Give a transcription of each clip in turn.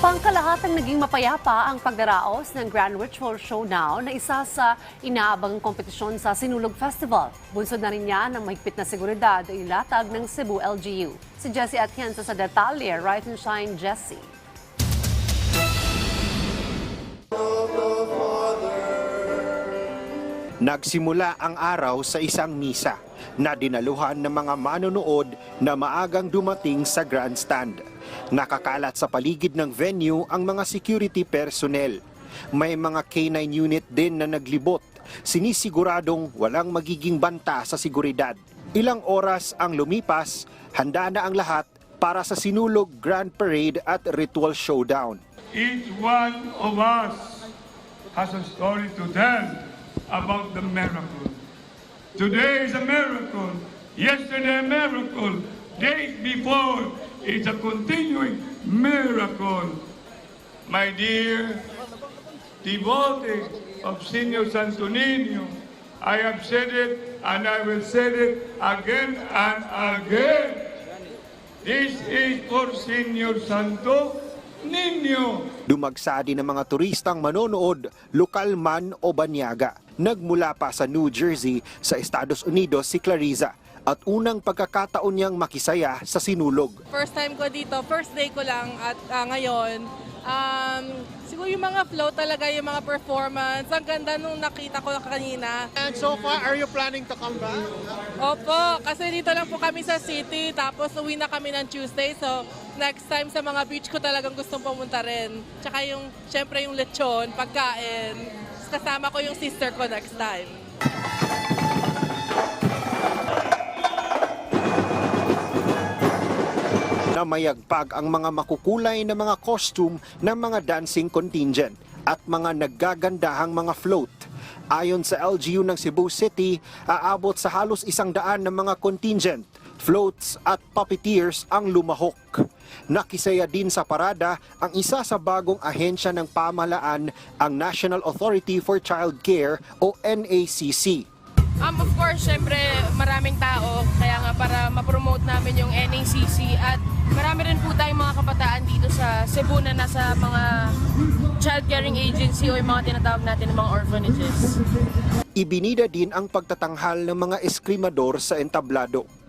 Pangkalahatang naging mapayapa ang pagdaraos ng Grand Ritual Showdown na isa sa inaabang kompetisyon sa Sinulog Festival. Bunsod na rin niya ng mahigpit na seguridad ilatag ng Cebu LGU. Si Jessie Atienza sa detalye. Rise and shine, Jessie. Nagsimula ang araw sa isang misa na dinaluhan ng mga manonood na maagang dumating sa grandstand. Nakakalat sa paligid ng venue ang mga security personnel. May mga K-9 unit din na naglibot, sinisiguradong walang magiging banta sa seguridad. Ilang oras ang lumipas, handa na ang lahat para sa sinulog Grand Parade at Ritual Showdown. Each one of us has a story to tell about the miracle. Today is a miracle. Yesterday a miracle. Days before it's a continuing miracle. My dear devotees of Senior Santo Niño, I have said it and I will say it again and again. This is for Senior Santo Niño. Dumagsa din ng mga turistang manonood, lokal man o banyaga. Nagmula pa sa New Jersey sa Estados Unidos si Clariza at unang pagkakataon niyang makisaya sa sinulog. First time ko dito, first day ko lang at ah, ngayon, um, siguro yung mga flow talaga, yung mga performance, ang ganda nung nakita ko kanina. And so far, are you planning to come back? Opo, kasi dito lang po kami sa city, tapos uwi na kami ng Tuesday, so next time sa mga beach ko talagang gustong pumunta rin. Tsaka yung, syempre yung lechon, pagkain, kasama ko yung sister ko next time. Na mayagpag ang mga makukulay na mga costume ng mga dancing contingent at mga naggagandahang mga float. Ayon sa LGU ng Cebu City, aabot sa halos isang daan ng mga contingent, floats at puppeteers ang lumahok. Nakisaya din sa parada ang isa sa bagong ahensya ng pamahalaan, ang National Authority for Child Care o NACC. Um, of course, syempre maraming tao, kaya nga para ma-promote namin yung NACC at marami rin po tayong mga kabataan dito sa Cebu na nasa mga child caring agency o yung mga tinatawag natin ng mga orphanages. Ibinida din ang pagtatanghal ng mga eskrimador sa entablado.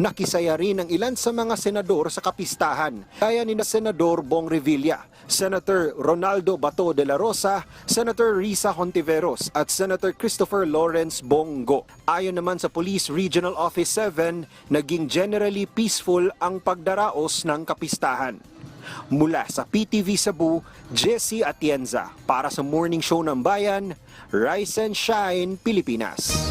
Nakisaya rin ang ilan sa mga senador sa kapistahan, kaya ni na Senador Bong Revilla, Senator Ronaldo Bato de la Rosa, Senator Risa Hontiveros at Senator Christopher Lawrence Bongo. Ayon naman sa Police Regional Office 7, naging generally peaceful ang pagdaraos ng kapistahan. Mula sa PTV Cebu, Jesse Atienza para sa Morning Show ng Bayan, Rise and Shine, Pilipinas.